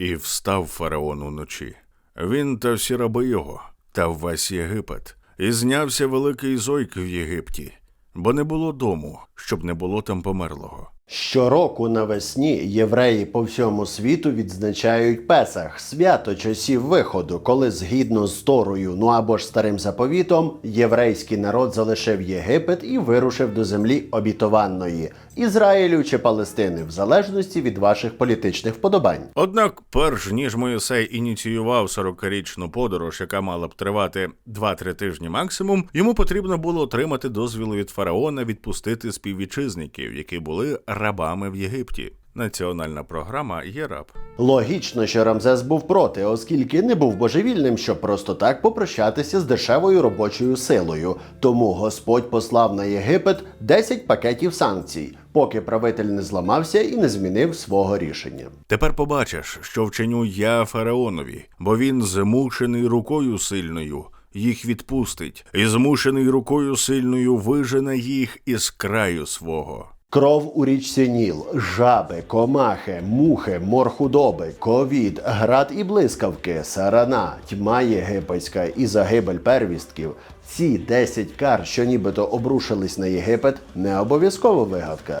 І встав фараон уночі. Він та всі раби його, та весь Єгипет, і знявся великий зойк в Єгипті, бо не було дому, щоб не було там померлого. Щороку навесні євреї по всьому світу відзначають Песах, свято часів виходу, коли згідно з Торою, ну або ж старим заповітом, єврейський народ залишив Єгипет і вирушив до землі обітованої Ізраїлю чи Палестини, в залежності від ваших політичних вподобань. Однак, перш ніж Моїсей ініціював 40-річну подорож, яка мала б тривати 2-3 тижні максимум, йому потрібно було отримати дозвіл від фараона відпустити співвітчизників, які були рабами в Єгипті. Національна програма є раб. Логічно, що Рамзес був проти, оскільки не був божевільним, щоб просто так попрощатися з дешевою робочою силою. Тому Господь послав на Єгипет 10 пакетів санкцій, поки правитель не зламався і не змінив свого рішення. Тепер побачиш, що вчиню я фараонові, бо він змушений рукою сильною. Їх відпустить, і змушений рукою сильною вижене їх із краю свого. Кров у річці Ніл, жаби, комахи, мухи, морхудоби, ковід, град і блискавки, сарана, тьма єгипетська і загибель первістків. Ці 10 кар, що нібито обрушились на Єгипет, не обов'язково вигадка.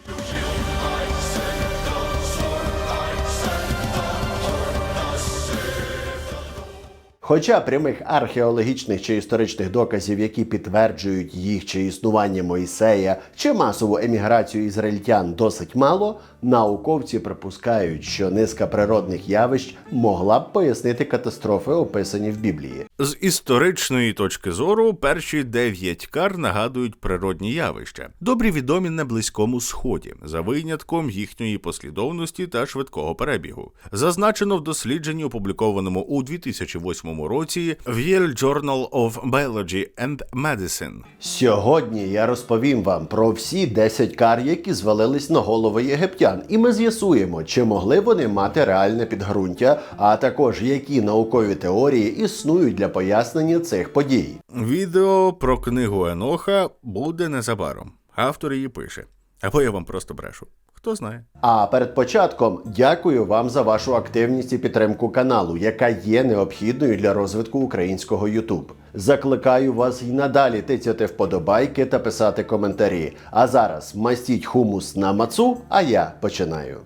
Хоча прямих археологічних чи історичних доказів, які підтверджують їх чи існування Мойсея, чи масову еміграцію ізраїльтян досить мало, науковці припускають, що низка природних явищ могла б пояснити катастрофи, описані в Біблії. З історичної точки зору, перші дев'ять кар нагадують природні явища, добрі відомі на Близькому Сході, за винятком їхньої послідовності та швидкого перебігу. Зазначено в дослідженні, опублікованому у 2008 році в Yale Journal of Biology and Medicine. Сьогодні я розповім вам про всі 10 кар, які звалились на голови єгиптян, і ми з'ясуємо, чи могли вони мати реальне підґрунтя, а також які наукові теорії існують для пояснення цих подій. Відео про книгу Еноха буде незабаром. Автор її пише. Або я вам просто брешу. Хто знає. А перед початком дякую вам за вашу активність і підтримку каналу, яка є необхідною для розвитку українського YouTube. Закликаю вас і надалі тицяти вподобайки та писати коментарі. А зараз мастіть хумус на мацу, а я починаю.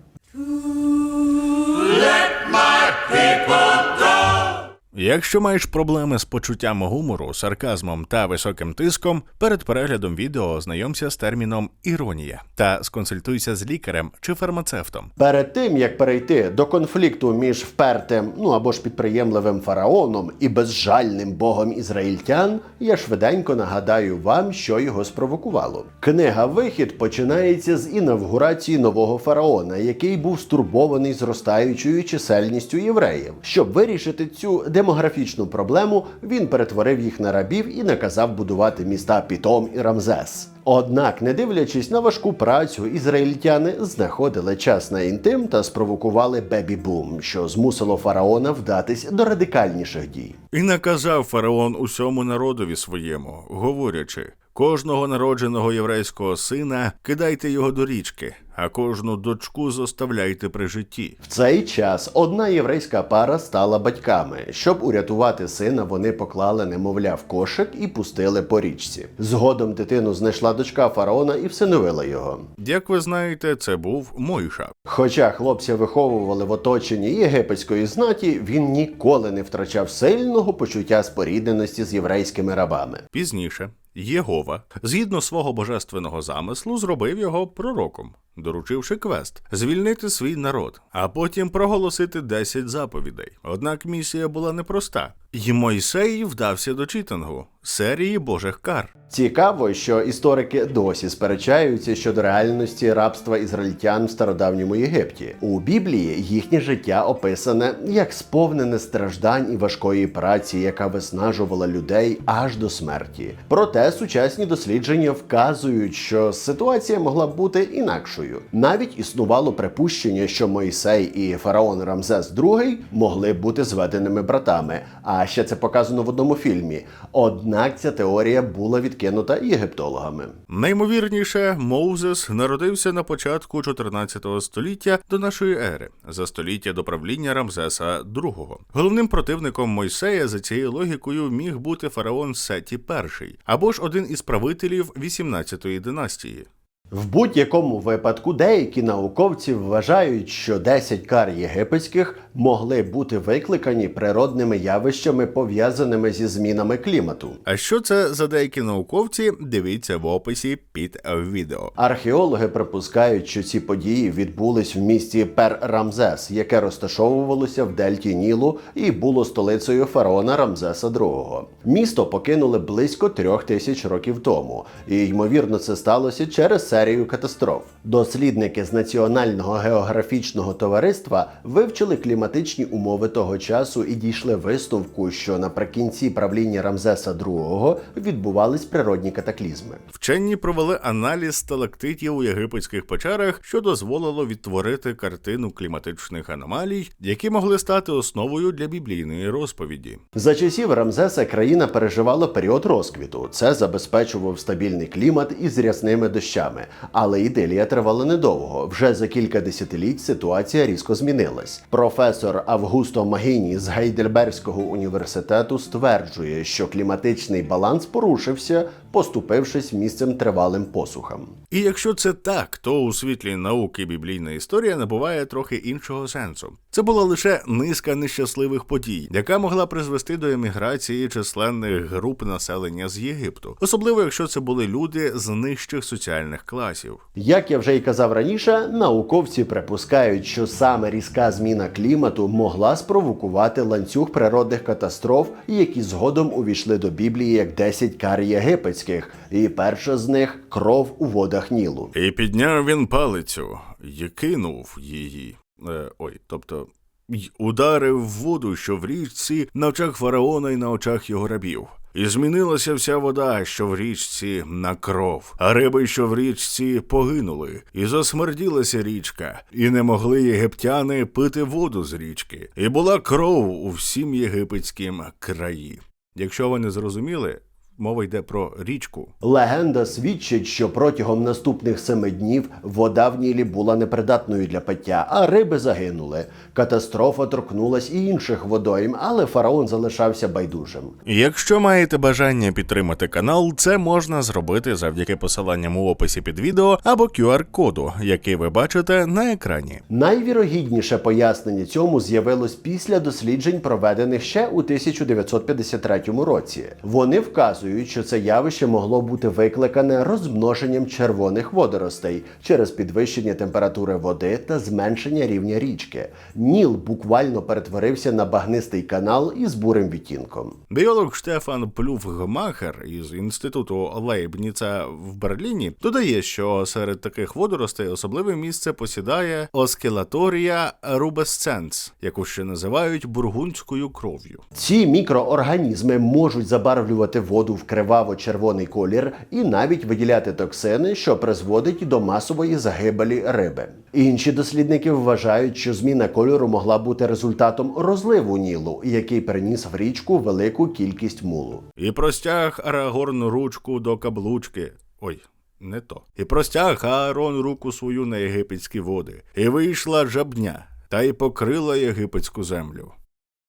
Якщо маєш проблеми з почуттям гумору, сарказмом та високим тиском, перед переглядом відео ознайомся з терміном іронія та сконсультуйся з лікарем чи фармацевтом. Перед тим як перейти до конфлікту між впертим, ну або ж підприємливим фараоном і безжальним богом ізраїльтян, я швиденько нагадаю вам, що його спровокувало. Книга Вихід починається з інавгурації нового фараона, який був стурбований зростаючою чисельністю євреїв. Щоб вирішити цю демографічну проблему, він перетворив їх на рабів і наказав будувати міста Пітом і Рамзес. Однак, не дивлячись на важку працю, ізраїльтяни знаходили час на інтим та спровокували бебі-бум, що змусило фараона вдатись до радикальніших дій. І наказав фараон усьому народові своєму, говорячи: кожного народженого єврейського сина кидайте його до річки, а кожну дочку зоставляйте при житті. В цей час одна єврейська пара стала батьками. Щоб урятувати сина, вони поклали немовля в кошик і пустили по річці. Згодом дитину знайшла дочка фараона і всиновила його. Як ви знаєте, це був Мойша. Хоча хлопця виховували в оточенні єгипетської знаті, він ніколи не втрачав сильного почуття спорідненості з єврейськими рабами. Пізніше Єгова, згідно свого божественного замислу, зробив його пророком, доручивши квест звільнити свій народ, а потім проголосити 10 заповідей. Однак місія була непроста. І Мойсей вдався до читингу серії Божих кар. Цікаво, що історики досі сперечаються щодо реальності рабства ізраїльтян в стародавньому Єгипті. У Біблії їхнє життя описане як сповнене страждань і важкої праці, яка виснажувала людей аж до смерті. Проте сучасні дослідження вказують, що ситуація могла б бути інакшою. Навіть існувало припущення, що Мойсей і фараон Рамзес II могли бути зведеними братами, а Ще це показано в одному фільмі. Однак ця теорія була відкинута єгиптологами. Наймовірніше, Моузес народився на початку 14 століття до нашої ери, за століття до правління Рамзеса II. Головним противником Мойсея за цією логікою міг бути фараон Сеті І, або ж один із правителів 18-ї династії. В будь-якому випадку деякі науковці вважають, що 10 кар єгипетських могли бути викликані природними явищами, пов'язаними зі змінами клімату. А що це за деякі науковці? Дивіться в описі під відео. Археологи припускають, що ці події відбулись в місті Пер-Рамзес, яке розташовувалося в дельті Нілу і було столицею фараона Рамзеса II. Місто покинули близько трьох тисяч років тому, і ймовірно, це сталося через серію катастроф. Дослідники з Національного географічного товариства вивчили кліматичні умови того часу і дійшли висновку, що наприкінці правління Рамзеса II відбувались природні катаклізми. Вчені провели аналіз сталактитів у єгипетських печерах, що дозволило відтворити картину кліматичних аномалій, які могли стати основою для біблійної розповіді. За часів Рамзеса країна переживала період розквіту. Це забезпечував стабільний клімат із рясними дощами. Але іделія тривала недовго. Вже за кілька десятиліть ситуація різко змінилась. Професор Августо Магіні з Гейдельбергського університету стверджує, що кліматичний баланс порушився, поступившись місцем тривалим посухам. І якщо це так, то у світлі науки біблійна історія набуває трохи іншого сенсу. Це була лише низка нещасливих подій, яка могла призвести до еміграції численних груп населення з Єгипту, особливо якщо це були люди з нижчих соціальних класів. Як я вже й казав раніше, науковці припускають, що саме різка зміна клімату могла спровокувати ланцюг природних катастроф, які згодом увійшли до Біблії як 10 кар єгипетських, і перша з них кров у водах Нілу. І підняв він палицю і кинув її. Е, ой, тобто. й ударив в воду, що в річці на очах фараона і на очах його рабів. І змінилася вся вода, що в річці, на кров, а риби, що в річці, погинули, і засмерділася річка, і не могли єгиптяни пити воду з річки, і була кров у всім єгипетськім краї. Якщо ви не зрозуміли, мова йде про річку. Легенда свідчить, що протягом наступних семи днів вода в Нілі була непридатною для пиття, а риби загинули. Катастрофа торкнулась і інших водойм, але фараон залишався байдужим. Якщо маєте бажання підтримати канал, це можна зробити завдяки посиланням у описі під відео або QR-коду, який ви бачите на екрані. Найвірогідніше пояснення цьому з'явилось після досліджень, проведених ще у 1953 році. Вони вказують, що це явище могло бути викликане розмноженням червоних водоростей через підвищення температури води та зменшення рівня річки. Ніл буквально перетворився на багнистий канал із бурим відтінком. Біолог Штефан Плюфгмахер із інституту Лейбніца в Берліні додає, що серед таких водоростей особливе місце посідає оскелаторія рубесценс, яку ще називають бургундською кров'ю. Ці мікроорганізми можуть забарвлювати воду в криваво-червоний колір і навіть виділяти токсини, що призводить до масової загибелі риби. Інші дослідники вважають, що зміна кольору могла бути результатом розливу Нілу, який приніс в річку велику кількість мулу. І простяг Арагорн ручку до каблучки. Ой. Не то. І простяг Аарон руку свою на єгипетські води, і вийшла жабня, та й покрила єгипетську землю.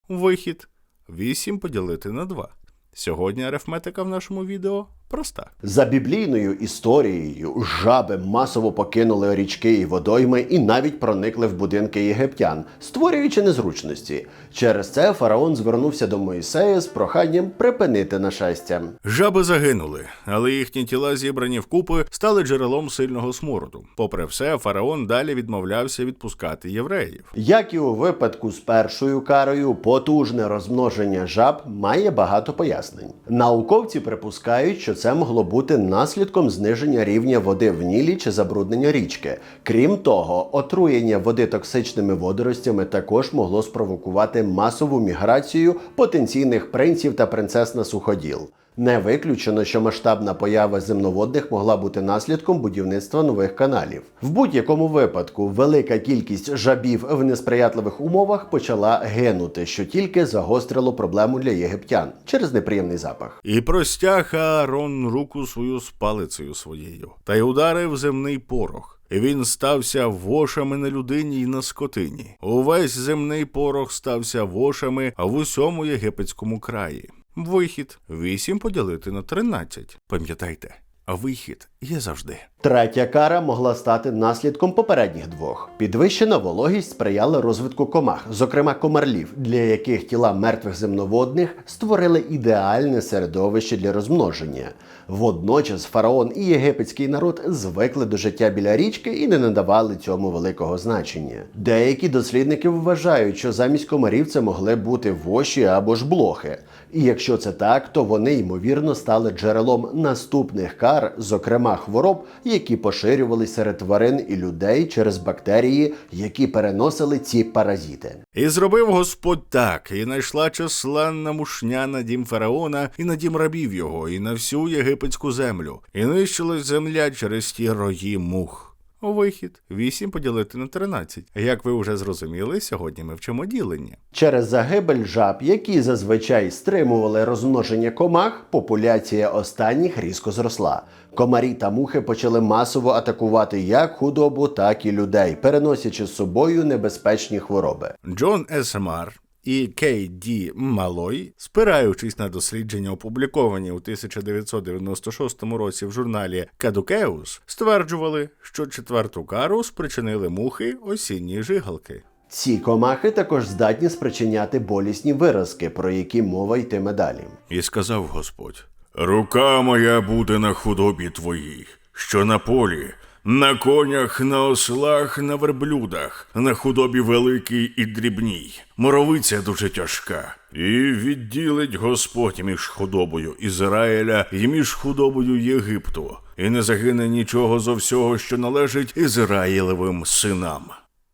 Вихід 8 поділити на 2. Сьогодні арифметика в нашому відео проста. За біблійною історією жаби масово покинули річки і водойми і навіть проникли в будинки єгиптян, створюючи незручності. Через це фараон звернувся до Моїсея з проханням припинити нашестя. Жаби загинули, але їхні тіла, зібрані вкупи, стали джерелом сильного смороду. Попри все, фараон далі відмовлявся відпускати євреїв. Як і у випадку з першою карою, потужне розмноження жаб має багато пояснень. Науковці припускають, що це могло бути наслідком зниження рівня води в Нілі чи забруднення річки. Крім того, отруєння води токсичними водоростями також могло спровокувати масову міграцію потенційних принців та принцес на суходіл. Не виключено, що масштабна поява земноводних могла бути наслідком будівництва нових каналів. В будь-якому випадку велика кількість жабів в несприятливих умовах почала гинути, що тільки загострило проблему для єгиптян через неприємний запах. І простяг Аарон руку свою з палицею своєю, та й ударив земний порох. Він стався вошами на людині й на скотині. Увесь земний порох стався вошами в усьому єгипетському краї. Вихід 8 поділити на 13. Пам'ятайте, вихід є завжди. Третя кара могла стати наслідком попередніх двох. Підвищена вологість сприяла розвитку комах, зокрема комарлів, для яких тіла мертвих земноводних створили ідеальне середовище для розмноження. Водночас фараон і єгипетський народ звикли до життя біля річки і не надавали цьому великого значення. Деякі дослідники вважають, що замість комарів це могли бути воші або ж блохи. І якщо це так, то вони ймовірно стали джерелом наступних кар, зокрема хвороб, які поширювались серед тварин і людей через бактерії, які переносили ці паразити. І зробив Господь так, і знайшла численна мушня на дім фараона, і на дім рабів його, і на всю єгипетську землю, і нищилась земля через ті рої мух. Вихід 8 поділити на 13. Як ви вже зрозуміли, сьогодні ми вчимо ділення. Через загибель жаб, які зазвичай стримували розмноження комах, популяція останніх різко зросла. Комарі та мухи почали масово атакувати як худобу, так і людей, переносячи з собою небезпечні хвороби. Джон Есмар і Кей Ді Малой, спираючись на дослідження, опубліковані у 1996 році в журналі Кадукеус, стверджували, що четверту кару спричинили мухи осінні жигалки. Ці комахи також здатні спричиняти болісні виразки, про які мова йтиме далі. І сказав Господь: Рука моя буде на худобі твоїй, що на полі, на конях, на ослах, на верблюдах, на худобі великій і дрібній. Моровиця дуже тяжка. І відділить Господь між худобою Ізраїля і між худобою Єгипту, і не загине нічого зо всього, що належить Ізраїлевим синам.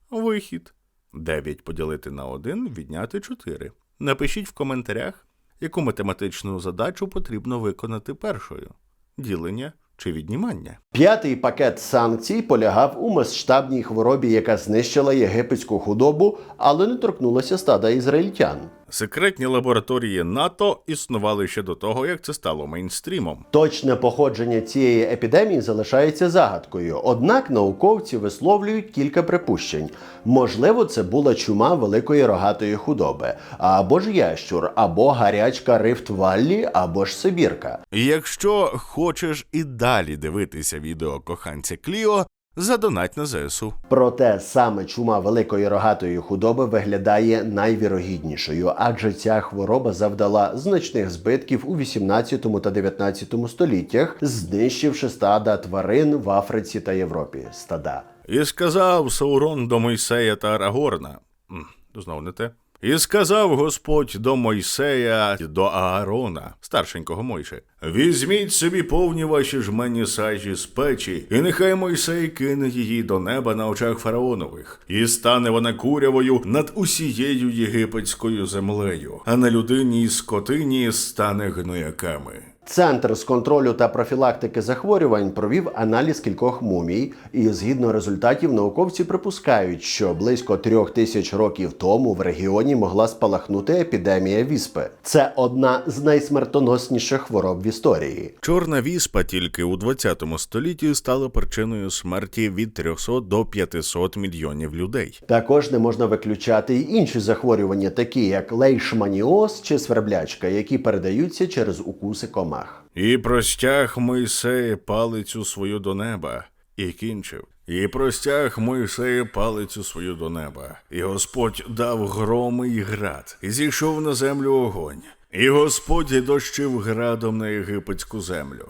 Вихід. 9 поділити на 1, відняти 4. Напишіть в коментарях, яку математичну задачу потрібно виконати першою: ділення чи віднімання. П'ятий пакет санкцій полягав у масштабній хворобі, яка знищила єгипетську худобу, але не торкнулася стада ізраїльтян. Секретні лабораторії НАТО існували ще до того, як це стало мейнстрімом. Точне походження цієї епідемії залишається загадкою. Однак науковці висловлюють кілька припущень. Можливо, це була чума великої рогатої худоби, або ж ящур, або гарячка рифт-валлі, або ж Сибірка. Якщо хочеш і далі дивитися відео коханця Кліо, задонать на ЗСУ. Проте саме чума великої рогатої худоби виглядає найвірогіднішою, адже ця хвороба завдала значних збитків у 18 та 19 століттях, знищивши стада тварин в Африці та Європі. Стада. І сказав Саурон до Мойсея та Арагорна. М, Знов не те. І сказав Господь до Мойсея до Аарона, старшенького Мойше: Візьміть собі повні ваші жмені сажі з печі, і нехай Мойсей кине її до неба на очах фараонових, і стане вона курявою над усією єгипетською землею, а на людині і скотині стане гнояками. Центр з контролю та профілактики захворювань провів аналіз кількох мумій, і згідно результатів науковці припускають, що близько трьох тисяч років тому в регіоні могла спалахнути епідемія віспи. Це одна з найсмертоносніших хвороб в історії. Чорна віспа тільки у 20 столітті стала причиною смерті від 300 до 500 мільйонів людей. Також не можна виключати й інші захворювання, такі як лейшманіоз чи сверблячка, які передаються через укуси комах. І простяг Мойсея палицю свою до неба, і кінчив. І простяг Мойсея палицю свою до неба, і Господь дав громи й град, і зійшов на землю огонь, і Господь дощив градом на єгипетську землю.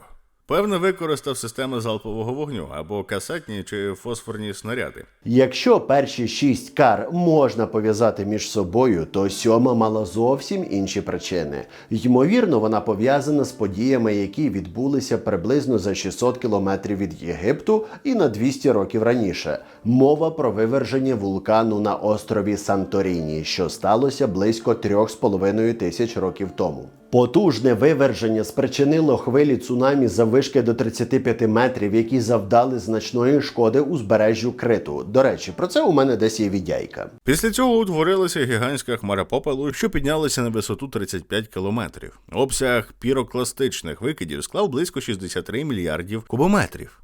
Певно, використав системи залпового вогню або касетні чи фосфорні снаряди. Якщо перші шість кар можна пов'язати між собою, то сьома мала зовсім інші причини. Ймовірно, вона пов'язана з подіями, які відбулися приблизно за 600 кілометрів від Єгипту і на 200 років раніше. Мова про виверження вулкану на острові Санторіні, що сталося близько 3,5 тисяч років тому. Потужне виверження спричинило хвилі цунамі заввишки до 35 метрів, які завдали значної шкоди узбережжю Криту. До речі, про це у мене десь є відяйка. Після цього утворилася гігантська хмара попелу, що піднялася на висоту 35 кілометрів. Обсяг пірокластичних викидів склав близько 63 мільярдів кубометрів.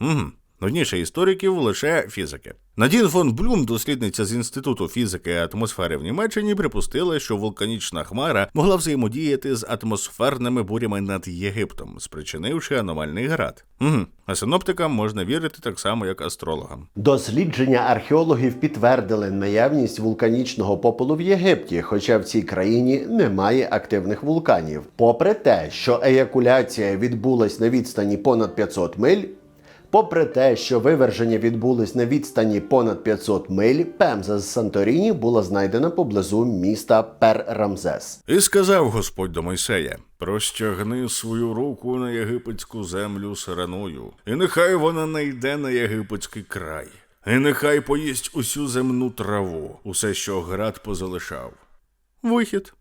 Угу. Нудніше істориків лише фізики. Надін фон Блюм, дослідниця з інституту фізики і атмосфери в Німеччині, припустила, що вулканічна хмара могла взаємодіяти з атмосферними бурями над Єгиптом, спричинивши аномальний град. Угу. А синоптикам можна вірити так само, як астрологам. Дослідження археологів підтвердили наявність вулканічного попелу в Єгипті, хоча в цій країні немає активних вулканів. Попри те, що еякуляція відбулась на відстані понад 500 миль. Попри те, що виверження відбулось на відстані понад 500 миль, Пемза з Санторіні була знайдена поблизу міста Пер-Рамзес. І сказав Господь до Мойсея: Простягни свою руку на єгипетську землю сираною, і нехай вона не йде на єгипетський край, і нехай поїсть усю земну траву, усе, що град позалишав. Вихід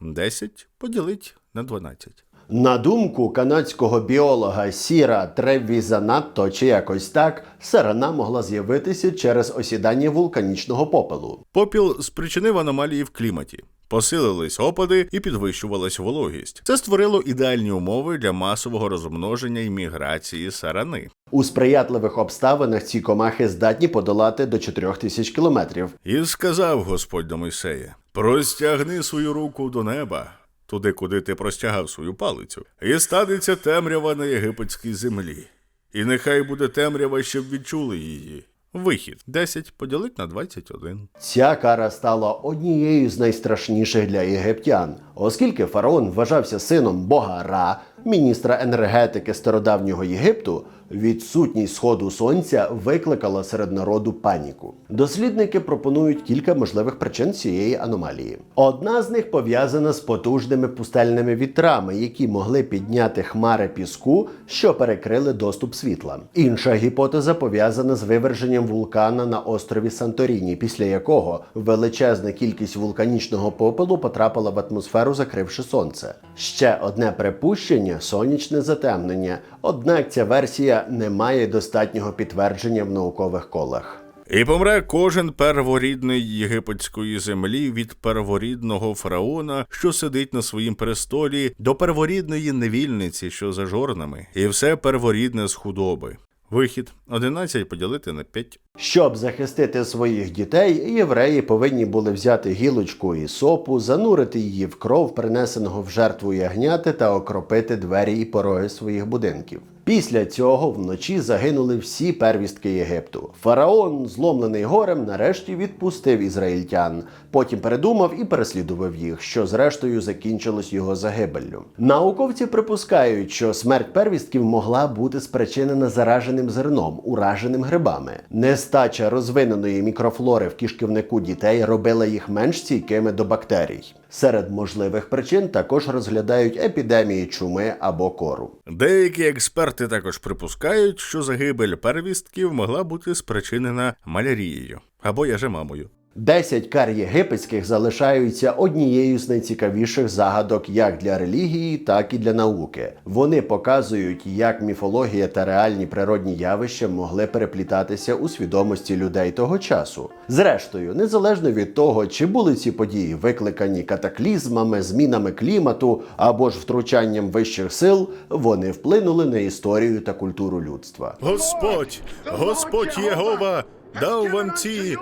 10 поділить на 12. На думку канадського біолога Сіра Тревізанатто чи якось так, сарана могла з'явитися через осідання вулканічного попелу. Попіл спричинив аномалії в кліматі. Посилились опади і підвищувалась вологість. Це створило ідеальні умови для масового розмноження і міграції сарани. У сприятливих обставинах ці комахи здатні подолати до 4000 кілометрів. І сказав Господь до Мойсея: Простягни свою руку до неба, туди, куди ти простягав свою палицю, і станеться темрява на єгипетській землі. І нехай буде темрява, щоб відчули її. Вихід 10 поділить на 21. Ця кара стала однією з найстрашніших для єгиптян, оскільки фараон вважався сином бога Ра, міністра енергетики стародавнього Єгипту. Відсутність сходу сонця викликала серед народу паніку. Дослідники пропонують кілька можливих причин цієї аномалії. Одна з них пов'язана з потужними пустельними вітрами, які могли підняти хмари піску, що перекрили доступ світла. Інша гіпотеза пов'язана з виверженням вулкана на острові Санторіні, після якого величезна кількість вулканічного попелу потрапила в атмосферу, закривши сонце. Ще одне припущення сонячне затемнення. Однак ця версія не має достатнього підтвердження в наукових колах. І помре кожен перворідний єгипетської землі від перворідного фараона, що сидить на своїм престолі, до перворідної невільниці, що за жорнами, і все перворідне з худоби. Вихід 11 поділити на 5. Щоб захистити своїх дітей, євреї повинні були взяти гілочку і сопу, занурити її в кров, принесеного в жертву ягняти, та окропити двері і пороги своїх будинків. Після цього вночі загинули всі первістки Єгипту. Фараон, зломлений горем, нарешті відпустив ізраїльтян. Потім передумав і переслідував їх, що зрештою закінчилось його загибеллю. Науковці припускають, що смерть первістків могла бути спричинена зараженим зерном, ураженим грибами. Нестача розвиненої мікрофлори в кишківнику дітей робила їх менш стійкими до бактерій. Серед можливих причин також розглядають епідемії чуми або кору. Деякі експерти також припускають, що загибель первістків могла бути спричинена малярією або яжемамою. Десять кар єгипетських залишаються однією з найцікавіших загадок як для релігії, так і для науки. Вони показують, як міфологія та реальні природні явища могли переплітатися у свідомості людей того часу. Зрештою, незалежно від того, чи були ці події викликані катаклізмами, змінами клімату або ж втручанням вищих сил, вони вплинули на історію та культуру людства. Господь, Господь Єгова дав вам ці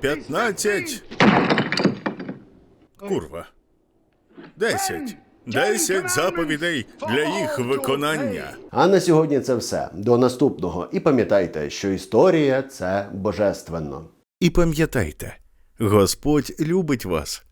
15. Курва. 10. 10 заповідей для їх виконання. А на сьогодні це все. До наступного. І пам'ятайте, що історія це божественно. І пам'ятайте, Господь любить вас.